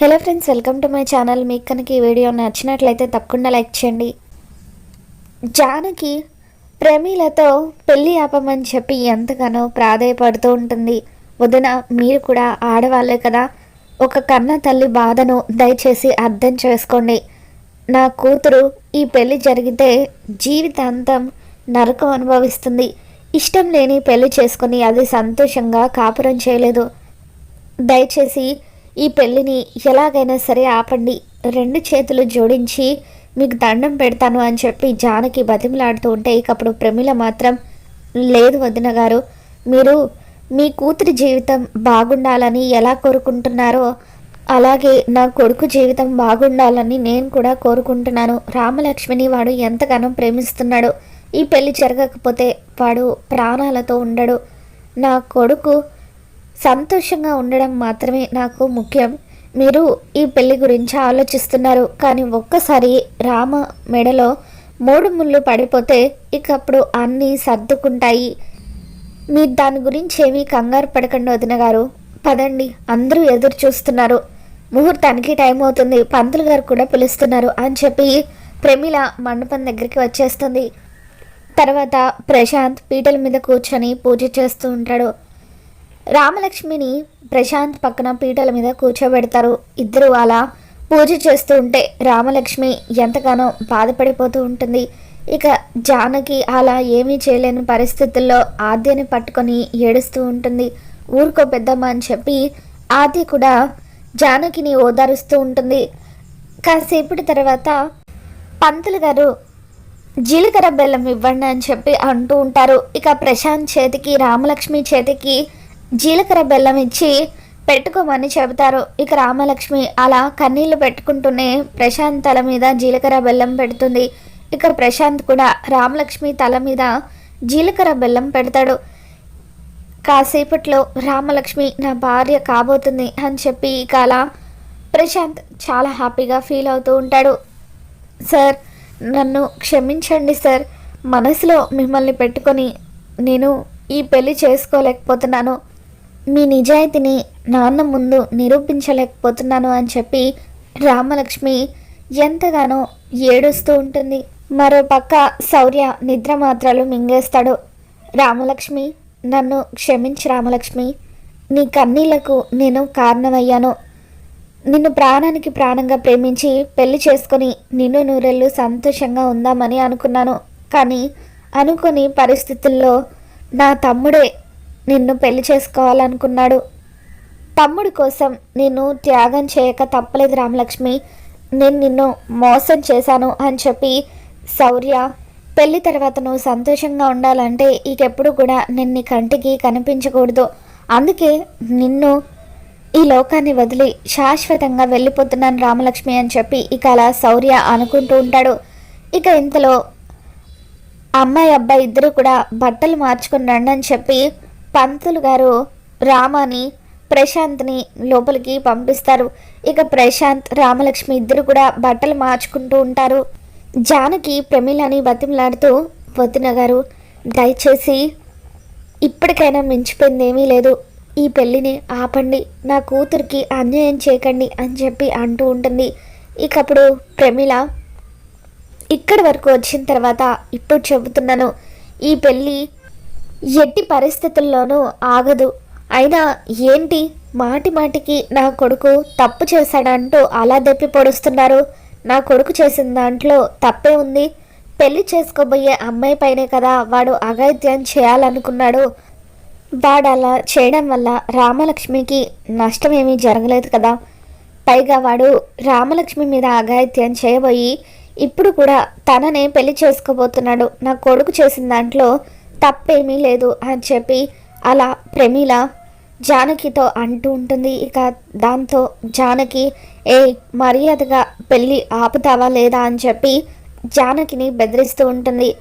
Hello friends welcome to my channel మీకు కనుక ఈ వీడియో నచ్చినట్లయితే తప్పకుండా లైక్ చేయండి. జానకి ప్రమీలతో పెళ్ళి ఆపమని చెప్పి ఎంతగానో ప్రాధాయపడుతూ ఉంటుంది. వదిన మీరు కూడా ఆడవాళ్ళే కదా. ఒక కన్న తల్లి బాధను దయచేసి అర్థం చేసుకోండి. నా కూతురు ఈ పెళ్ళి జరిగితే జీవితాంతం నరకం అనుభవిస్తుంది. ఇష్టం లేని పెళ్ళి చేసుకుని అది సంతోషంగా కాపురం చేయలేదు. దయచేసి ఈ పెళ్ళిని ఎలాగైనా సరే ఆపండి. రెండు చేతులు జోడించి మీకు దండం పెడతాను అని చెప్పి జానకి బతిమలాడుతూ ఉంటే ఇకప్పుడు ప్రమిళ మాత్రం లేదు వదిన గారు మీరు మీ కూతురి జీవితం బాగుండాలని ఎలా కోరుకుంటున్నారో అలాగే నా కొడుకు జీవితం బాగుండాలని నేను కూడా కోరుకుంటున్నాను. రామలక్ష్మిని వాడు ఎంతగానో ప్రేమిస్తున్నాడు. ఈ పెళ్ళి జరగకపోతే వాడు ప్రాణాలతో ఉండడు. నా కొడుకు సంతోషంగా ఉండడం మాత్రమే నాకు ముఖ్యం. మీరు ఈ పెళ్ళి గురించి ఆలోచిస్తున్నారు. కానీ ఒక్కసారి రామ మెడలో మూడు ముళ్ళు పడిపోతే ఇకప్పుడు అన్నీ సర్దుకుంటాయి. మీరు దాని గురించి ఏమీ కంగారు పడకండి వదిన గారు. పదండి అందరూ ఎదురు చూస్తున్నారు. ముహూర్తానికి టైం అవుతుంది. పంతులు గారు కూడా పిలుస్తున్నారు అని చెప్పి ప్రమిళ మండపం దగ్గరికి వచ్చేస్తుంది. తర్వాత ప్రశాంత్ పీటల మీద కూర్చొని పూజ చేస్తూ ఉంటాడు. రామలక్ష్మిని ప్రశాంత్ పక్కన పీటల మీద కూర్చోబెడతారు. ఇద్దరు అలా పూజ చేస్తూ ఉంటే రామలక్ష్మి ఎంతగానో బాధపడిపోతూ ఉంటుంది. ఇక జానకి అలా ఏమీ చేయలేని పరిస్థితుల్లో ఆద్యని పట్టుకొని ఏడుస్తూ ఉంటుంది. ఊరుకో పెద్దమ్మ అని చెప్పి ఆద్య కూడా జానకిని ఓదారుస్తూ ఉంటుంది. కాసేపటి తర్వాత పంతులు గారు జీలకర్ర బెల్లం ఇవ్వండి అని చెప్పి అంటూ ఉంటారు. ఇక ప్రశాంత్ చేతికి రామలక్ష్మి చేతికి జీలకర్ర బెల్లం ఇచ్చి పెట్టుకోమని చెబుతారు. ఇక రామలక్ష్మి అలా కన్నీళ్ళు పెట్టుకుంటూనే ప్రశాంత్ తల మీద జీలకర్ర బెల్లం పెడుతుంది. ఇక ప్రశాంత్ కూడా రామలక్ష్మి తల మీద జీలకర్ర బెల్లం పెడతాడు. కాసేపట్లో రామలక్ష్మి నా భార్య కాబోతుంది అని చెప్పి ఇక అలా ప్రశాంత్ చాలా హ్యాపీగా ఫీల్ అవుతూ ఉంటాడు. సార్ నన్ను క్షమించండి సార్. మనసులో మిమ్మల్ని పెట్టుకొని నేను ఈ పెళ్ళి చేసుకోలేకపోతున్నాను. మీ నిజాయితీని నాన్న ముందు నిరూపించలేకపోతున్నాను అని చెప్పి రామలక్ష్మి ఎంతగానో ఏడుస్తూ ఉంటుంది. మరో పక్క శౌర్య నిద్ర మాత్రలు మింగేస్తాడు. రామలక్ష్మి నన్ను క్షమించి రామలక్ష్మి. నీ కన్నీళ్ళకు నేను కారణమయ్యాను. నిన్ను ప్రాణానికి ప్రాణంగా ప్రేమించి పెళ్ళి చేసుకొని నిన్ను నూరెళ్ళు సంతోషంగా ఉందామని అనుకున్నాను. కానీ అనుకోని పరిస్థితుల్లో నా తమ్ముడే నిన్ను పెళ్ళి చేసుకోవాలనుకున్నాడు. తమ్ముడి కోసం నేను త్యాగం చేయక తప్పలేదు రామలక్ష్మి. నేను నిన్ను మోసం చేశాను అని చెప్పి శౌర్య పెళ్ళి తర్వాత నువ్వు సంతోషంగా ఉండాలంటే ఇకెప్పుడు కూడా నిన్ను కంటికి కనిపించకూడదు. అందుకే నిన్ను ఈ లోకాన్ని వదిలి శాశ్వతంగా వెళ్ళిపోతున్నాను రామలక్ష్మి అని చెప్పి ఇక అలా శౌర్య అనుకుంటూ ఉంటాడు. ఇక ఇంతలో అమ్మాయి అబ్బాయి ఇద్దరు కూడా బట్టలు మార్చుకుని రండి అని చెప్పి పంతులు గారు రామాని ప్రశాంత్ని లోపలికి పంపిస్తారు. ఇక ప్రశాంత్ రామలక్ష్మి ఇద్దరు కూడా బట్టలు మార్చుకుంటూ ఉంటారు. జానకి ప్రమిళని బతిమలాడుతూ వదిన గారు దయచేసి ఇప్పటికైనా మించిపోయింది ఏమీ లేదు. ఈ పెళ్ళిని ఆపండి. నా కూతురికి అన్యాయం చేయకండి అని చెప్పి అంటూ ఉంటుంది. ఇకప్పుడు ప్రమిళ ఇక్కడి వరకు వచ్చిన తర్వాత ఇప్పుడు చెబుతున్నాను. ఈ పెళ్ళి ఎట్టి పరిస్థితుల్లోనూ ఆగదు. అయినా ఏంటి మాటి మాటికి నా కొడుకు తప్పు చేశాడంటూ అలా దెప్పి పొడుస్తున్నారు? నా కొడుకు చేసిన దాంట్లో తప్పే ఉంది. పెళ్ళి చేసుకోబోయే అమ్మాయి పైనే కదా వాడు అగైత్యం చేయాలనుకున్నాడు. వాడు అలా చేయడం వల్ల రామలక్ష్మికి నష్టం ఏమీ జరగలేదు కదా. పైగా వాడు రామలక్ష్మి మీద అఘాయిత్యం చేయబోయి ఇప్పుడు కూడా తననే పెళ్ళి చేసుకోబోతున్నాడు. నా కొడుకు చేసిన దాంట్లో తప్పేమీ లేదు అని చెప్పి అలా ప్రమీల జానకితో అంటూ ఉంటుంది. ఇక దాంతో జానకి ఏ మర్యాదగా పెళ్ళి ఆపుతావా లేదా? అని చెప్పి జానకిని బెదిరిస్తూ ఉంటుంది.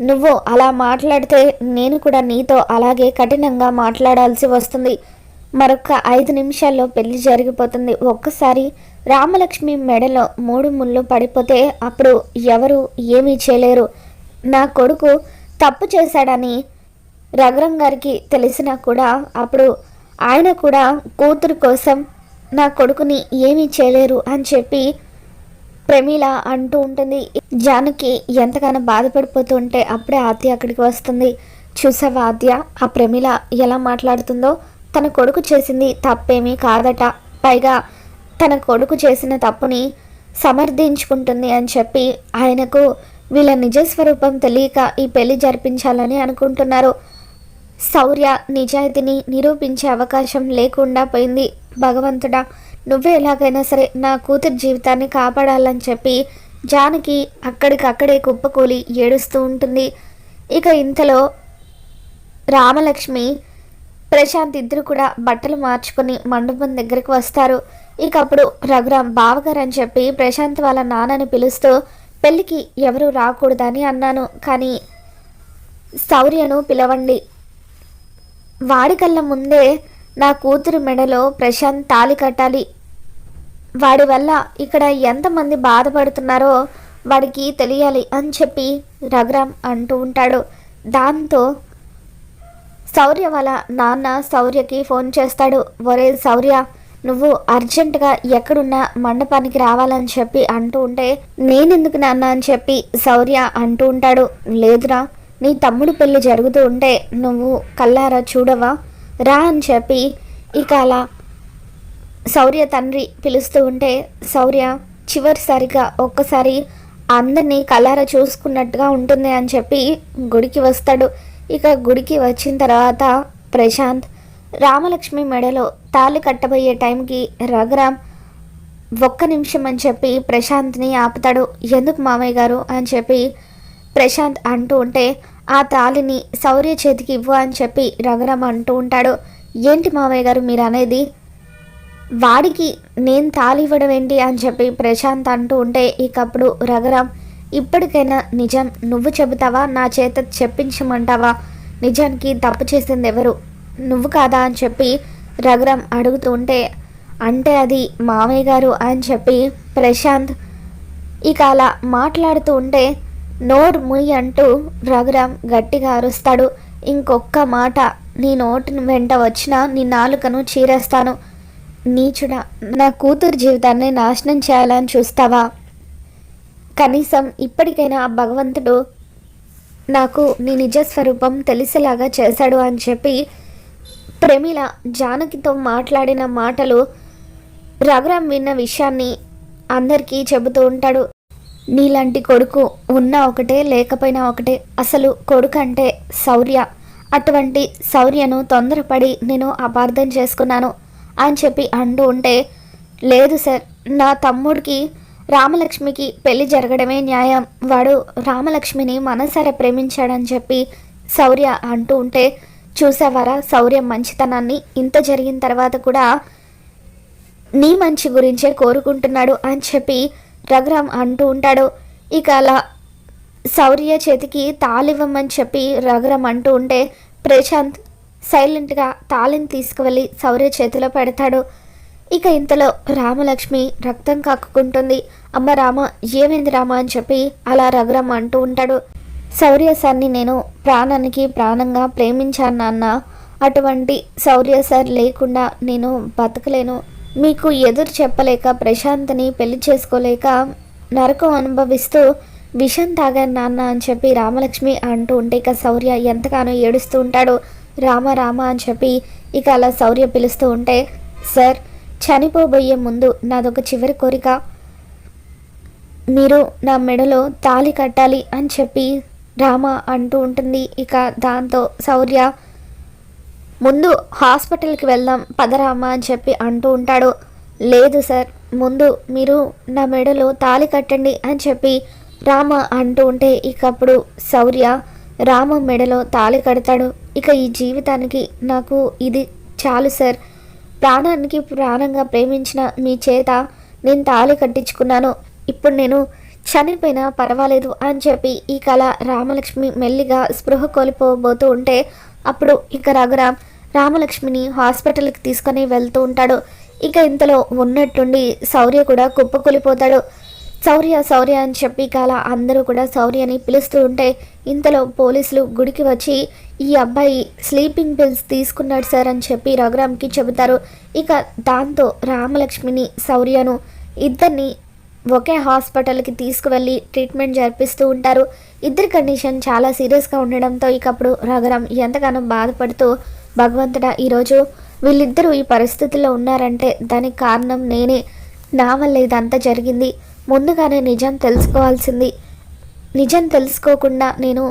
నువ్వు అలా మాట్లాడితే నేను కూడా నీతో అలాగే కఠినంగా మాట్లాడాల్సి వస్తుంది. మరొక ఐదు నిమిషాల్లో పెళ్ళి జరిగిపోతుంది. ఒక్కసారి రామలక్ష్మి మెడలో మూడు ముళ్ళు పడిపోతే అప్పుడు ఎవరు ఏమీ చేయలేరు. నా కొడుకు తప్పు చేశాడని రఘురం గారికి తెలిసినా కూడా అప్పుడు ఆయన కూడా కూతురు కోసం నా కొడుకుని ఏమీ చేయలేరు అని చెప్పి ప్రమీల అంటూ ఉంటుంది. జానకి ఎంతగానో బాధపడిపోతూ ఉంటే అప్పుడే ఆద్య అక్కడికి వస్తుంది. చూసావా ఆద్య? ఆ ప్రమీల ఎలా మాట్లాడుతుందో? తన కొడుకు చేసింది తప్పేమీ కాదట. పైగా తన కొడుకు చేసిన తప్పుని సమర్థించుకుంటుంది అని చెప్పి ఆయనకు వీళ్ళ నిజస్వరూపం తెలియక ఈ పెళ్ళి జరిపించాలని అనుకుంటున్నారు. శౌర్య నిజాయితీని నిరూపించే అవకాశం లేకుండా పోయింది. భగవంతుడా నువ్వే ఎలాగైనా సరే నా కూతురు జీవితాన్ని కాపాడాలని చెప్పి జానకి అక్కడికక్కడే కుప్పకూలి ఏడుస్తూ ఉంటుంది. ఇక ఇంతలో రామలక్ష్మి ప్రశాంత్ ఇద్దరు కూడా బట్టలు మార్చుకొని మండపం దగ్గరికి వస్తారు. ఇక అప్పుడు రఘురామ్ బావగారు అని చెప్పి ప్రశాంత్ వాళ్ళ నాన్నని పిలుస్తూ పెళ్ళికి ఎవరు రాకూడదని అన్నాను కానీ శౌర్యను పిలవండి. వాడికల్లా ముందే నా కూతురు మెడలో ప్రశాంత్ తాలి కట్టాలి. వాడి వల్ల ఇక్కడ ఎంతమంది బాధపడుతున్నారో వాడికి తెలియాలి అని చెప్పి రఘురామ్ అంటూ ఉంటాడు. దాంతో శౌర్య వాళ్ళ నాన్న శౌర్యకి ఫోన్ చేస్తాడు. ఒరే శౌర్య నువ్వు అర్జెంటుగా ఎక్కడున్నా మండపానికి రావాలని చెప్పి అంటూ ఉంటే నేనెందుకు నాన్న అని చెప్పి శౌర్య అంటూ ఉంటాడు. లేదురా నీ తమ్ముడు పెళ్ళి జరుగుతూ ఉంటే నువ్వు కల్లారా చూడవా? రా అని చెప్పి ఇక అలా శౌర్య తండ్రి పిలుస్తూ ఉంటే శౌర్య చివరిసారిగా ఒక్కసారి అందరినీ కలార చూసుకున్నట్టుగా ఉంటుంది అని చెప్పి గుడికి వస్తాడు. ఇక గుడికి వచ్చిన తర్వాత ప్రశాంత్ రామలక్ష్మి మెడలో తాళి కట్టబోయే టైంకి రఘురామ్ ఒక్క నిమిషం అని చెప్పి ప్రశాంత్ని ఆపుతాడు. ఎందుకు మామయ్య గారు? అని చెప్పి ప్రశాంత్ అంటూ ఉంటే ఆ తాళిని శౌర్య చేతికి ఇవ్వు అని చెప్పి రఘురామ్ అంటూ ఉంటాడు. ఏంటి మామయ్య గారు మీరు అనేది? వాడికి నేను తాళి ఇవ్వడం ఏంటి? అని చెప్పి ప్రశాంత్ అంటూ ఉంటే ఇకప్పుడు రఘురామ్ ఇప్పటికైనా నిజం నువ్వు చెబుతావా? నా చేత చెప్పించమంటావా? నిజానికి తప్పు చేసింది ఎవరు? నువ్వు కాదా? అని చెప్పి రఘురామ్ అడుగుతూ ఉంటే అంటే అది మామయ్య గారు అని చెప్పి ప్రశాంత్ ఇక అలా మాట్లాడుతూ ఉంటే నోరు ముయ్ అంటూ రఘురామ్ గట్టిగా అరుస్తాడు. ఇంకొక్క మాట నీ నోటిని వెంట వచ్చినా నీ నాలుకను చీరేస్తాను. నీచుడా నా కూతురు జీవితాన్ని నాశనం చేయాలని చూస్తావా? కనీసం ఇప్పటికైనా ఆ భగవంతుడు నాకు నీ నిజ స్వరూపం తెలిసేలాగా చేశాడు అని చెప్పి ప్రమిళ జానకితో మాట్లాడిన మాటలు రఘురామ్ విన్న విషయాన్ని అందరికీ చెబుతూ ఉంటాడు. నీలాంటి కొడుకు ఉన్నా ఒకటే లేకపోయినా ఒకటే. అసలు కొడుకు అంటే శౌర్య. అటువంటి శౌర్యను తొందరపడి నేను అపార్థం చేసుకున్నాను అని చెప్పి అంటూ ఉంటే లేదు సార్ నా తమ్ముడికి రామలక్ష్మికి పెళ్ళి జరగడమే న్యాయం. వాడు రామలక్ష్మిని మనసారా ప్రేమించాడని చెప్పి శౌర్య అంటూ ఉంటే చూసావారా? శౌర్యం మంచితనాన్ని ఇంత జరిగిన తర్వాత కూడా నీ మంచి గురించే కోరుకుంటున్నాడు అని చెప్పి రఘురామ్ అంటూ ఉంటాడు. ఇక అలా శౌర్య చేతికి తాళివ్వమని చెప్పి రఘురామ్ అంటూ ఉంటే ప్రశాంత్ సైలెంట్గా తాళిని తీసుకువెళ్ళి శౌర్య చేతిలో పెడతాడు. ఇక ఇంతలో రామలక్ష్మి రక్తం కక్కుకుంటుంది. అమ్మ రామ ఏమైంది రామ? అని చెప్పి అలా రఘురామ్ అంటూ ఉంటాడు. శౌర్య సార్ని నేను ప్రాణానికి ప్రాణంగా ప్రేమించాను నాన్న. అటువంటి శౌర్య సార్ లేకుండా నేను బతకలేను. మీకు ఎదురు చెప్పలేక ప్రశాంత్ని పెళ్ళి చేసుకోలేక నరకం అనుభవిస్తూ విషం తాగాను నాన్న అని చెప్పి రామలక్ష్మి అంటూ ఉంటే ఇక శౌర్య ఎంతగానో ఏడుస్తూ ఉంటాడు. రామ రామ అని చెప్పి ఇక అలా శౌర్య పిలుస్తూ ఉంటే సార్ చనిపోబోయే ముందు నాదొక చివరి కోరిక. మీరు నా మెడలో తాళి కట్టాలి అని చెప్పి రామ అంటూ ఉంటుంది. ఇక దాంతో శౌర్య ముందు హాస్పిటల్కి వెళ్దాం పదరామ అని చెప్పి అంటూ ఉంటాడు. లేదు సార్ ముందు మీరు నా మెడలో తాళి కట్టండి అని చెప్పి రామ అంటూ ఉంటే ఇకప్పుడు శౌర్య రామ మెడలో తాళి కడతాడు. ఇక ఈ జీవితానికి నాకు ఇది చాలు సార్. ప్రాణానికి ప్రాణంగా ప్రేమించిన మీ చేత నేను తాళి కట్టించుకున్నాను. ఇప్పుడు నేను చనిపోయినా పర్వాలేదు అని చెప్పి ఈ కళ రామలక్ష్మి మెల్లిగా స్పృహ కోల్పోబోతూ ఉంటే అప్పుడు ఇక రఘురామ్ రామలక్ష్మిని హాస్పిటల్కి తీసుకొని వెళ్తూ ఉంటాడు. ఇక ఇంతలో ఉన్నట్టుండి శౌర్య కూడా కుప్పకూలిపోతాడు. శౌర్య శౌర్య అని చెప్పి కాల అందరూ కూడా శౌర్యని పిలుస్తూ ఉంటే ఇంతలో పోలీసులు గుడికి వచ్చి ఈ అబ్బాయి స్లీపింగ్ పిల్స్ తీసుకున్నాడు సార్ అని చెప్పి రఘురామ్కి చెబుతారు. ఇక దాంతో రామలక్ష్మిని శౌర్యను ఇద్దరిని ఒకే హాస్పిటల్కి తీసుకువెళ్ళి ట్రీట్మెంట్ జరిపిస్తూ ఉంటారు. ఇద్దరి కండిషన్ చాలా సీరియస్గా ఉండడంతో ఇకప్పుడు రఘురామ్ ఎంతగానో బాధపడుతూ భగవంతుడా ఈరోజు వీళ్ళిద్దరూ ఈ పరిస్థితుల్లో ఉన్నారంటే దానికి కారణం నేనే. నా వల్ల ఇదంతా జరిగింది. ముందుగానే నిజం తెలుసుకోవాల్సింది. నిజం తెలుసుకోకుండా నేను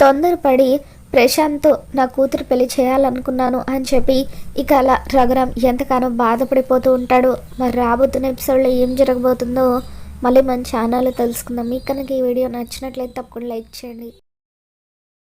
తొందరపడి ప్రశాంత్తో నా కూతురు పెళ్ళి చేయాలనుకున్నాను అని చెప్పి ఇక అలా రఘురామ్ ఎంతగానో బాధపడిపోతూ ఉంటాడు. మరి రాబోతున్న ఎపిసోడ్లో ఏం జరగబోతుందో మళ్ళీ మన ఛానల్లో తెలుసుకుందాం. మీకు కనుక ఈ వీడియో నచ్చినట్లయితే తప్పకుండా లైక్ చేయండి.